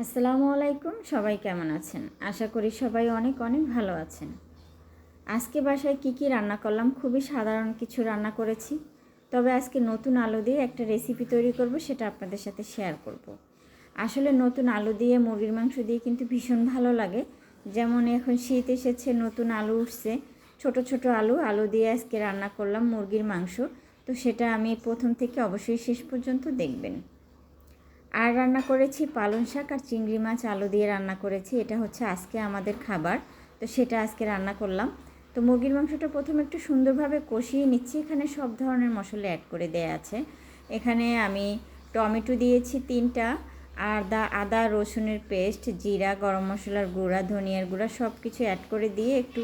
আসসালামু আলাইকুম, সবাই কেমন আছেন? আশা করি সবাই অনেক অনেক ভালো আছেন। আজকে বাসায় কি কি রান্না করলাম? খুবই সাধারণ কিছু রান্না করেছি। তবে আজকে নতুন আলু দিয়ে একটা রেসিপি তৈরি করব, সেটা আপনাদের সাথে শেয়ার করব। আসলে নতুন আলু দিয়ে মুরগির মাংস দিয়ে কিন্তু ভীষণ ভালো লাগে। যেমন এখন শীত এসেছে, নতুন আলু উঠছে, ছোট ছোট আলু আলু দিয়ে আজকে রান্না করলাম মুরগির মাংস। তো সেটা আমি প্রথম থেকে অবশ্যই শেষ পর্যন্ত দেখবেন। আর রান্না করেছি পালং শাক আর চিংড়ি মাছ, আলু দিয়ে রান্না করেছি। এটা হচ্ছে আজকে আমাদের খাবার। তো সেটা আজকে রান্না করলাম। তো মুরগির মাংসটা প্রথমে একটু সুন্দরভাবে কষিয়ে নিচ্ছি। এখানে সব ধরনের মশলা অ্যাড করে দেয়া আছে। এখানে আমি টমেটো দিয়েছি তিনটা আদা আদা, রসুনের পেস্ট, জিরা, গরম মশলার গুঁড়া, ধনিয়ার গুঁড়া সব কিছু অ্যাড করে দিয়ে একটু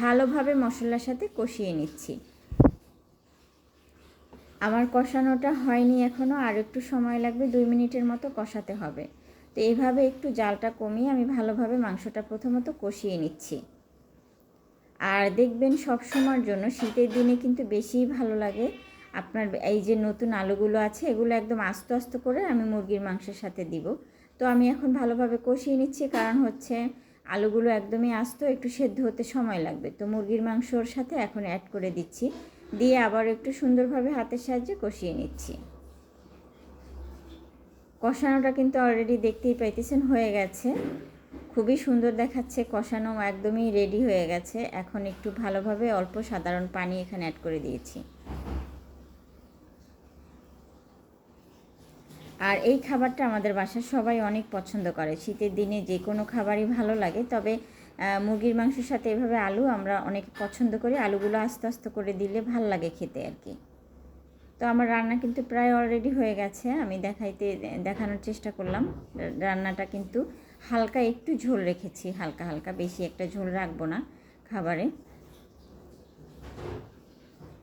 ভালোভাবে মশলার সাথে কষিয়ে নিচ্ছি। আমার কষানোটা হয়নি এখনও আর একটু সময় লাগবে, দুই মিনিটের মতো কষাতে হবে। তো এইভাবে একটু জালটা কমিয়ে আমি ভালোভাবে মাংসটা প্রথমত কষিয়ে নিচ্ছি। আর দেখবেন সব সময়ের জন্য, শীতের দিনে কিন্তু বেশিই ভালো লাগে। আপনার এই যে নতুন আলুগুলো আছে, এগুলো একদম আস্তে আস্তে করে আমি মুরগির মাংসের সাথে দিব। তো আমি এখন ভালোভাবে কষিয়ে নিচ্ছি, কারণ হচ্ছে আলুগুলো একদমই আস্ত, একটু সেদ্ধ হতে সময় লাগবে। তো মুরগির মাংসর সাথে এখন অ্যাড করে দিচ্ছি। দিয়ে আবার একটু সুন্দরভাবে হাতের সাহায্যে কষিয়ে নিচ্ছি। কষানোটা কিন্তু অলরেডি দেখতেই পাইতেছেন হয়ে গেছে। খুবই সুন্দর দেখাচ্ছে, কষানো একদমই রেডি হয়ে গেছে। এখন একটু ভালোভাবে অল্প সাধারণ পানি এখানে অ্যাড করে দিয়েছি। আর এই খাবারটা আমাদের বাসার সবাই অনেক পছন্দ করে। শীতের দিনে যে কোনো খাবারই ভালো লাগে, তবে মুরগির মাংসের সাথে এভাবে আলু আমরা অনেক পছন্দ করি। আলুগুলো আস্তে আস্তে করে দিলে ভালো লাগে খেতে আর কি। তো আমার রান্না কিন্তু প্রায় অলরেডি হয়ে গেছে। আমি দেখাইতে, দেখানোর চেষ্টা করলাম। রান্নাটা কিন্তু হালকা একটু ঝোল রেখেছি। হালকা হালকা বেশি একটা ঝোল রাখব না খাবারে।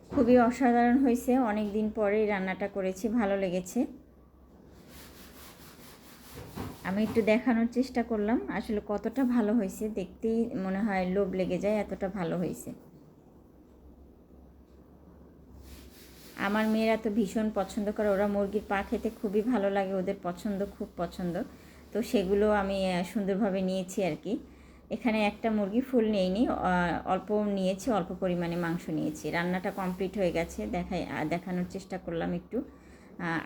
খুবই অসাধারণ হয়েছে। অনেক দিন পরেই রান্নাটা করেছি। ভালো লেগেছে। আমি একটু দেখানোর চেষ্টা করলাম, আসলে কতটা ভালো হয়েছে, দেখতেই মনে হয় লোভ লেগে যায়, এতটা ভালো হয়েছে। আমার মেয়েরা তো ভীষণ পছন্দ করে, ওরা মুরগির পা খেতে খুবই ভালো লাগে, ওদের পছন্দ খুব পছন্দ। তো সেগুলো আমি সুন্দরভাবে নিয়েছি আর কি। এখানে একটা মুরগি ফুল নিইনি অল্প নিয়েছি, অল্প পরিমাণে মাংস নিয়েছি। রান্নাটা কমপ্লিট হয়ে গেছে, দেখাই দেখানোর চেষ্টা করলাম একটু।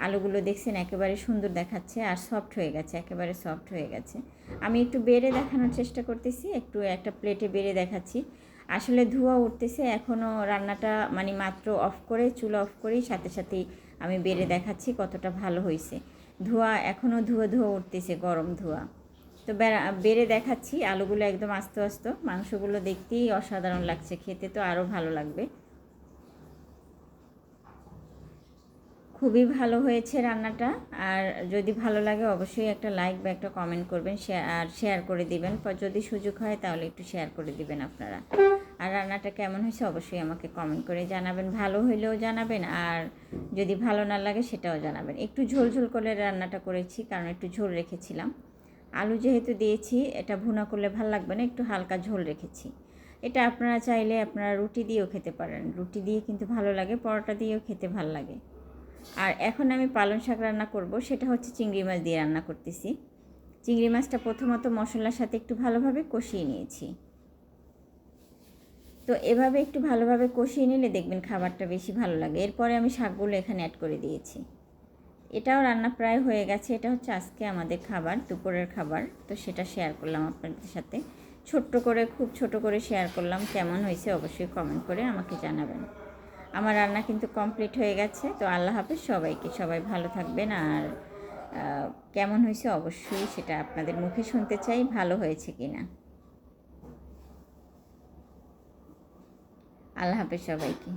আলুগুলো দেখছেন একেবারে সুন্দর দেখাচ্ছে আর সফট হয়ে গেছে, একেবারে সফট হয়ে গেছে। আমি একটু বেড়ে দেখানোর চেষ্টা করতেছি, একটু একটা প্লেটে বেড়ে দেখাচ্ছি। আসলে ধোঁয়া উঠতেছে এখনও রান্নাটা মানে মাত্র অফ করে, চুলা অফ করেই সাথে সাথেই আমি বেড়ে দেখাচ্ছি কতটা ভালো হয়েছে। ধোঁয়া এখনও ধোঁয়া ধোয়া উঠতেছে, গরম ধোঁয়া। তো বেড়ে দেখাচ্ছি, আলুগুলো একদম আস্তে আস্তে, মাংসগুলো দেখতেই অসাধারণ লাগছে, খেতে তো আরও ভালো লাগবে। খুবই ভালো হয়েছে রান্নাটা। আর যদি ভালো লাগে অবশ্যই একটা লাইক বা একটা কমেন্ট করবেন আর শেয়ার করে দিবেন। যদি সুযোগ হয় তাহলে একটু শেয়ার করে দিবেন আপনারা। আর রান্নাটা কেমন হয়েছে অবশ্যই আমাকে কমেন্ট করে জানাবেন। ভালো হইলেও জানাবেন, আর যদি ভালো না লাগে সেটাও জানাবেন। একটু ঝোল ঝোল করে রান্নাটা করেছি, কারণ একটু ঝোল রেখেছিলাম। আলু যেহেতু দিয়েছি, এটা ভুনা করলে ভালো লাগবে না, একটু হালকা ঝোল রেখেছি। এটা আপনারা চাইলে আপনারা রুটি দিয়েও খেতে পারেন। রুটি দিয়ে কিন্তু ভালো লাগে, পরোটা দিয়েও খেতে ভালো লাগে। আর এখন আমি পালং শাক রান্না করব, সেটা হচ্ছে চিংড়ি মাছ দিয়ে রান্না করতেছি। চিংড়ি মাছটা প্রথমত মশলার সাথে একটু ভালোভাবে কষিয়ে নিয়েছি। তো এভাবে একটু ভালোভাবে কষিয়ে নিলে দেখবেন খাবারটা বেশি ভালো লাগে। এরপরে আমি শাকগুলো এখানে অ্যাড করে দিয়েছি। এটাও রান্না প্রায় হয়ে গেছে। এটা হচ্ছে আজকে আমাদের খাবার, দুপুরের খাবার। তো সেটা শেয়ার করলাম আপনাদের সাথে। ছোট্ট করে, খুব ছোট করে শেয়ার করলাম। কেমন হয়েছে অবশ্যই কমেন্ট করে আমাকে জানাবেন। আমার রান্না কিন্তু কমপ্লিট হয়ে গেছে, তো আল্লাহ হাফেজ সবাইকে, সবাই ভালো থাকবেন আর কেমন হয়েছে অবশ্যই সেটা আপনাদের মুখে শুনতে চাই, ভালো হয়েছে কি না আল্লাহ হাফেজ সবাইকে।